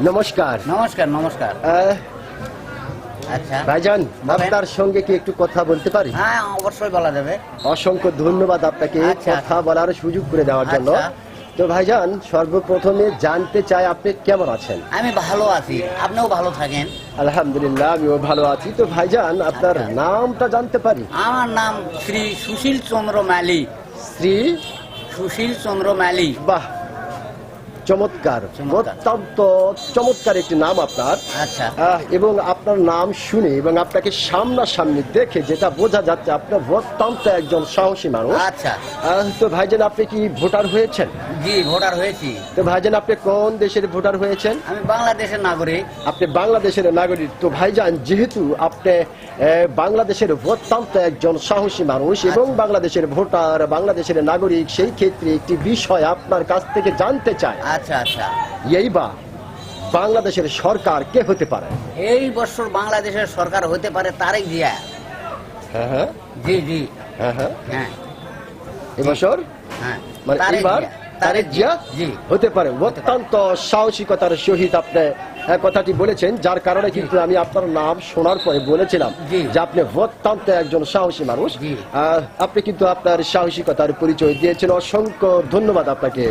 নমস্কার। নমস্কার নমস্কার। আহ, আচ্ছা। ভাইজান আপনার সঙ্গে কি একটু কথা বলতে পারি? হ্যাঁ অবশ্যই বলা যাবে। অসংখ্য ধন্যবাদ আপনাকে আচ্ছা। কথা বলার সুযোগ করে দেওয়ার জন্য। আচ্ছা। তো ভাইজান সর্বপ্রথমে জানতে চাই আপনি কেমন আছেন? আমি ভালো আছি। আপনিও ভালো থাকেন। আলহামদুলিল্লাহ আমিও ভালো আছি। তো ভাইজান আপনার আচ্ছা। নামটা জানতে পারি? আমার নাম শ্রী সুশীল চন্দ্র মালি শ্রী? সুশীল চন্দ্র মালি বাহ চমৎকার চমৎকার। অত্যন্ত চমৎকার একটি নাম আপনার। আচ্ছা। এবং আপনার নাম শুনে এবং আপনাকে সামনাসামনি দেখে যেটা বোঝা যাচ্ছে আপনার অত্যন্ত একজন সাহসী মানুষ। আচ্ছা। তো ভাইজান আপনি কি ভোটার হয়েছেন? জি ভোটার হয়েছি। তো ভাইজান আপনি কোন দেশের ভোটার হয়েছেন? আমি বাংলাদেশের নাগরিক। আপনি বাংলাদেশের নাগরিক। তো ভাইজান যেহেতু আপনি বাংলাদেশের অত্যন্ত একজন সাহসী মানুষ এবং বাংলাদেশের ভোটার বাংলাদেশের নাগরিক সেই ক্ষেত্রে একটি বিষয় আপনার কাছ থেকে জানতে চাই। আচ্ছা আচ্ছা। বাংলাদেশের সরকার কে হতে পারে? এই বছর বাংলাদেশের সরকার হতে পারে তারেক জিয়া। হ্যাঁ হ্যাঁ। জি জি। হ্যাঁ হ্যাঁ। হ্যাঁ। এবছর হ্যাঁ। মানে তারেক এবার তারেক জিয়া জি। হতে পারে। অত্যন্ত সাহসিকতার সহিত আপনি কথাটি বলেছেন যার কারণে কিন্তু আমি আপনার নাম শোনার পরে বলেছিলাম যে আপনি অত্যন্ত একজন সাহসী মানুষ। আপনি কিন্তু আপনার সাহসিকতার পরিচয় দিয়েছেন। অসংখ্য ধন্যবাদ আপনাকে।